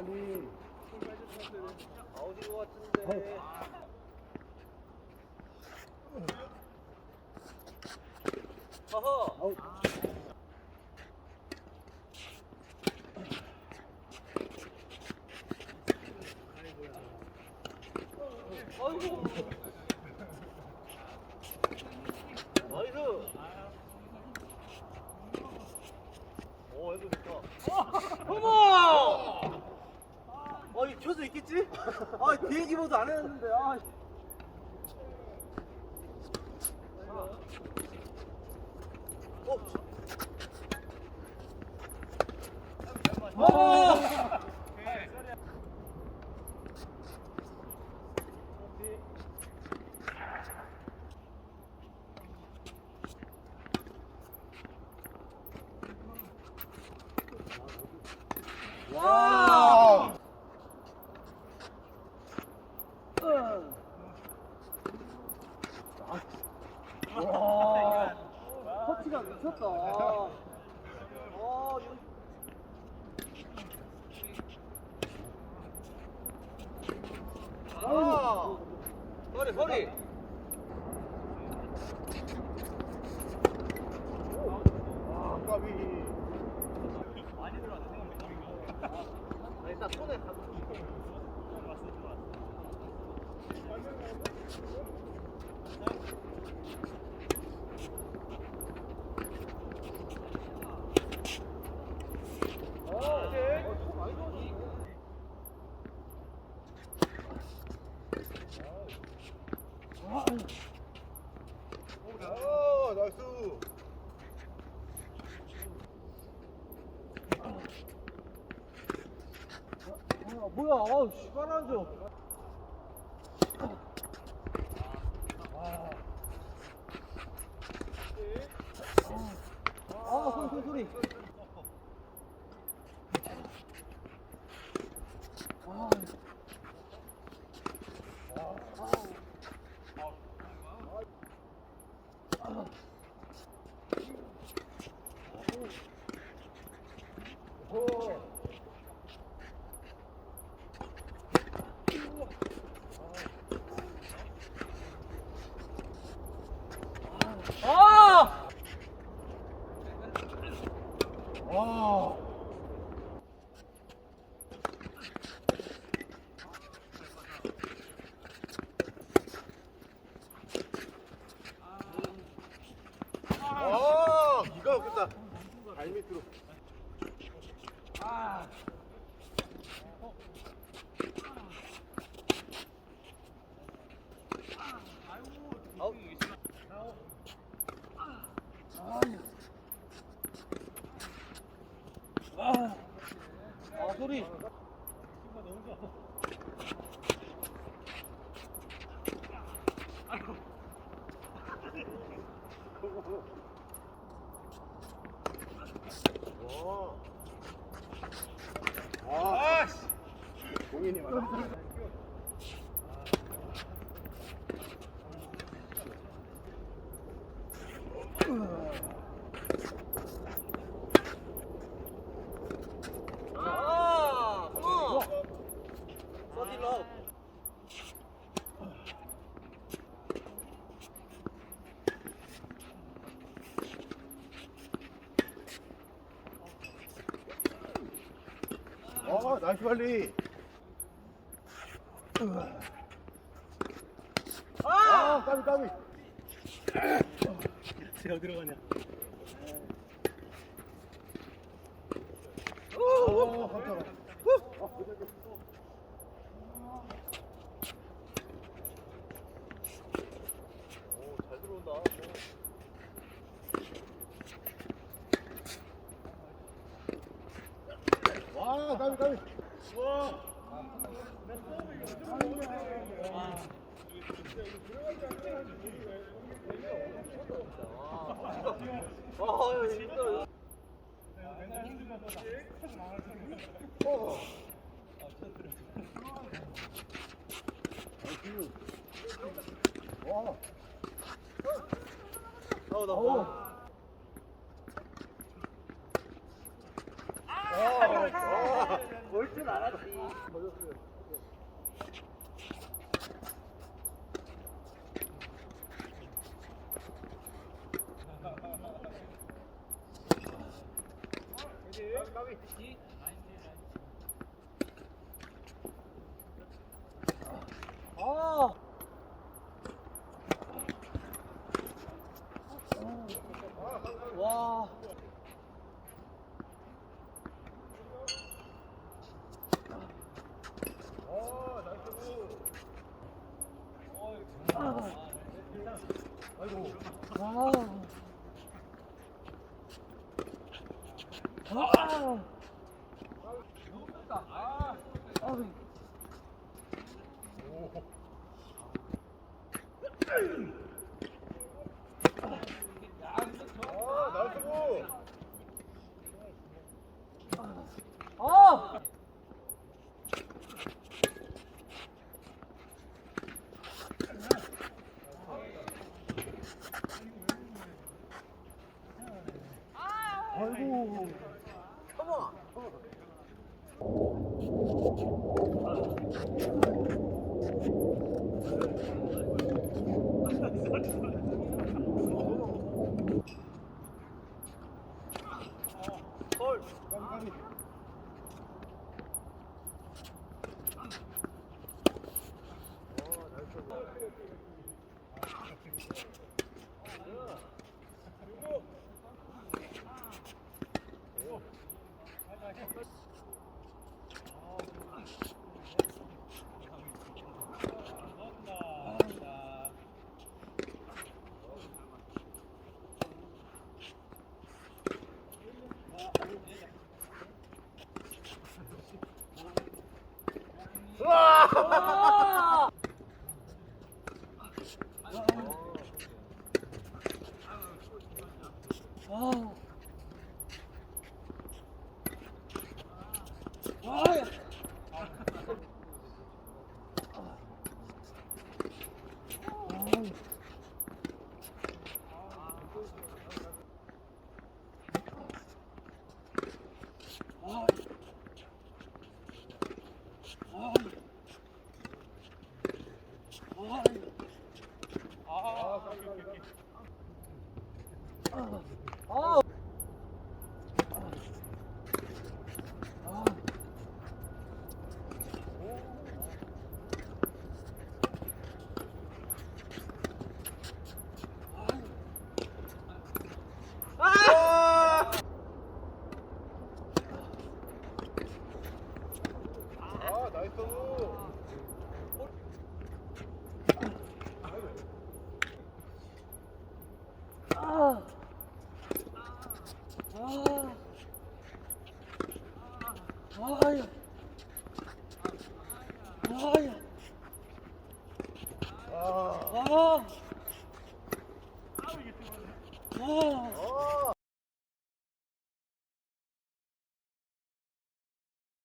빨리. 것 같은데. 허허. 아웃. 아이고. 나이스. 오, 이거 좋다. 어머! 아, 있겠지? 아, 비행기 모드 안 했는데, 아. 어, 어! 와! 와, 터치가 미쳤다. 와, 이거- 아, 소리, 소리. 아, 까비. 아, 일단 손에 가고. 아, 나이스. 아, 뭐야, 아우, 씨발 안 줘. 아, 소리, 소리, 소리. 아, 아! 와. 아, 기가 막혔다. 발 밑으로. 아우. 아, 소리. 와. 아, 공인이 맞아. 아, 어. 소리 러. 아, 나이스 빨리. 아, 까비 까비. 제가 들어가냐? 오, 깜짝아. 오, 잘 들어온다. 와, 까비 까비. 와. 아, 진짜. 와. 아우, 나 어우. 뭐. 아, 뭘줄 알았지. 아. 와. 어, 나이스. 아이고. 아. 아. 아. 아. 아, 까비, 까비, 까비. 아. 아, 나이스. 아. 아. 아야. 아야. 아. 아. 아. 아.